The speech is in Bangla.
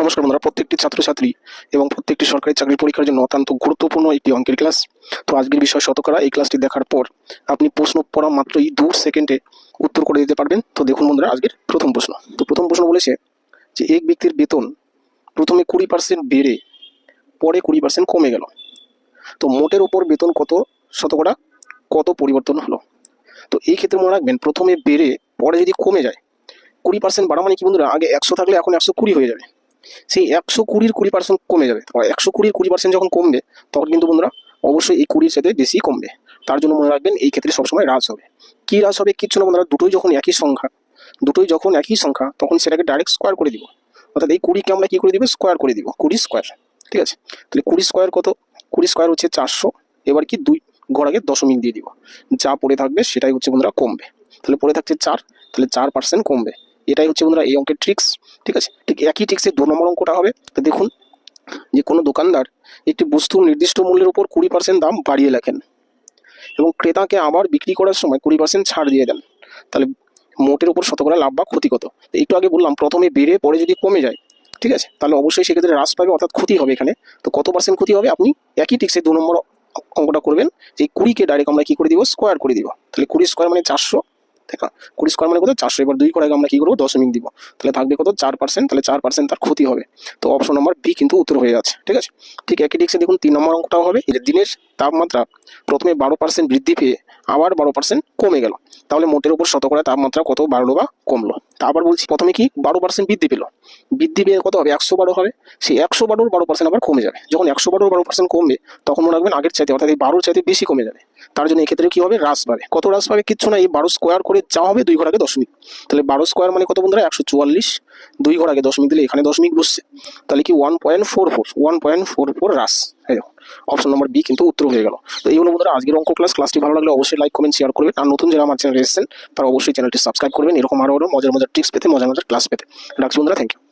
নমস্কার বন্ধুরা, প্রত্যেকটি ছাত্রছাত্রী এবং প্রত্যেকটি সরকারি চাকরির পরীক্ষার জন্য অত্যন্ত গুরুত্বপূর্ণ একটি অঙ্কের ক্লাস তো আজকের বিষয় শতকরা, এই ক্লাসটি দেখার পর আপনি প্রশ্ন পড়া মাত্রই দু সেকেন্ডে উত্তর করে দিতে পারবেন। তো দেখুন বন্ধুরা, আজকের প্রথম প্রশ্ন। তো প্রথম প্রশ্ন বলেছে যে, এক ব্যক্তির বেতন প্রথমে কুড়ি পার্সেন্ট বেড়ে, পরে কুড়ি পার্সেন্ট কমে গেল। তো মোটের ওপর বেতন কত শতকরা? কত পরিবর্তন হলো? তো এই ক্ষেত্রে মনে রাখবেন, প্রথমে বেড়ে, পরে যদি কমে যায়, কুড়ি পার্সেন্ট বাড়া মানে কি বন্ধুরা? আগে একশো থাকলে এখন একশো কুড়ি হয়ে যাবে। সেই একশো কুড়ির কুড়ি পার্সেন্ট কমে যাবে। একশো কুড়ির কুড়ি পার্সেন্ট যখন কমবে, তখন কিন্তু বন্ধুরা অবশ্যই এই কুড়ির সাথে বেশি কমবে। তার জন্য মনে রাখবেন, এই ক্ষেত্রে সবসময় হ্রাস হবে। কি হ্রাস হবে কিচ্ছু না বন্ধুরা, দুটোই যখন একই সংখ্যা, দুটোই যখন একই সংখ্যা, তখন সেটাকে ডাইরেক্ট স্কোয়ার করে দিব। অর্থাৎ এই কুড়িকে আমরা কী করে দিব? স্কোয়ার করে দিব, কুড়ি স্কোয়ার ঠিক আছে? তাহলে কুড়ি স্কোয়ার কত? কুড়ি স্কোয়ার হচ্ছে চারশো, এবার কি দুই ঘর আগে দশমিক দিয়ে দিব। যা পড়ে থাকবে সেটাই হচ্ছে বন্ধুরা কমবে। তাহলে পড়ে থাকছে চার, তাহলে চার পার্সেন্ট কমবে। এটাই হচ্ছে বন্ধুরা এই অঙ্কের ট্রিক্স ঠিক আছে? ঠিক একই ট্রিক্সের দু নম্বর অঙ্কটা হবে। তো দেখুন, যে কোনো দোকানদার একটি বস্তুর নির্দিষ্ট মূল্যের উপর কুড়ি পার্সেন্ট দাম বাড়িয়ে লেখেন এবং ক্রেতাকে আবার বিক্রি করার সময় কুড়ি পার্সেন্ট ছাড় দিয়ে দেন। তাহলে মোটের উপর শতকরা লাভ বা ক্ষতি কত? একটু আগে বললাম, প্রথমে বেড়ে পরে যদি কমে যায়, ঠিক আছে? তাহলে অবশ্যই সেক্ষেত্রে হ্রাস পাবে, অর্থাৎ ক্ষতি হবে এখানে। তো কত পার্সেন্ট ক্ষতি হবে? আপনি একই ট্রিক্সের দু নম্বর অঙ্কটা করবেন, যে কুড়িকে ডাইরেক্ট আমরা কী করে দিব? স্কোয়ার করে দিব। তাহলে কুড়ি স্কোয়ার মানে চারশো কুড়ি স্কোয়ার মানে কত? চারশো। এবার দুই করে আমরা কি করব? দশমিক দিব। তাহলে থাকবে কত? চার পার্সেন্ট তাহলে চার পার্সেন্ট তার ক্ষতি হবে। তো অপশন নম্বর বি কিন্তু উত্তর হয়ে যাচ্ছে। ঠিক আছে? ঠিক একই ডিক্সে দেখুন, তিন নম্বর অঙ্কটাও হবে। যে দিনের তাপমাত্রা প্রথমে বারো পার্সেন্ট বৃদ্ধি পেয়ে আবার বারো পার্সেন্ট কমে গেল। তাহলে মোটের উপর শতকরা তাপমাত্রা কত? বাড়লো বা কমলো। আবার বলছি, প্রথমে কি বারো পার্সেন্ট বৃদ্ধি পেল। বৃদ্ধি পেয়ে কত হবে? একশো বারো হবে। সেই একশো বারোর বারো পার্সেন্ট আবার কমে যাবে। যখন একশো বারোর বারো পার্সেন্ট কমবে, তখন মনে রাখবেন আগের চাইতে, অর্থাৎ এই বারোর চাইতে বেশি কমে যাবে। তার জন্য এক্ষেত্রে কি হবে? হ্রাস পাবে। কত হ্রাস পাবে? কিচ্ছু না। এই বারো স্কোয়ার করে যা হবে, দুই ঘর আগে দশমিক তাহলে বারো স্কোয়ার মানে কত বন্ধুরা? একশো চুয়াল্লিশ। দুই ঘর আগে দশমিক দিলে এখানে দশমিক বসছে। তাহলে কি one point four four one point four four হ্রাস। এই অপশন নম্বর বি কিন্তু উত্তর হয়ে গেল। তো এই হলো বন্ধুরা, আজকের অঙ্ক ক্লাস ক্লাসটি ভালো লাগলে অবশ্যই লাইক কমেন্ট শেয়ার করবেন। আর নতুন যারা আমার চ্যানেল এসেছেন, তারা অবশ্যই চ্যানেলটি সাবস্ক্রাইব করবেন। এরকম আরও আরও মজার মজার টিপস পেতে, মজার মজার ক্লাস পেতে। রাখছি বন্ধুরা থ্যাংক ইউ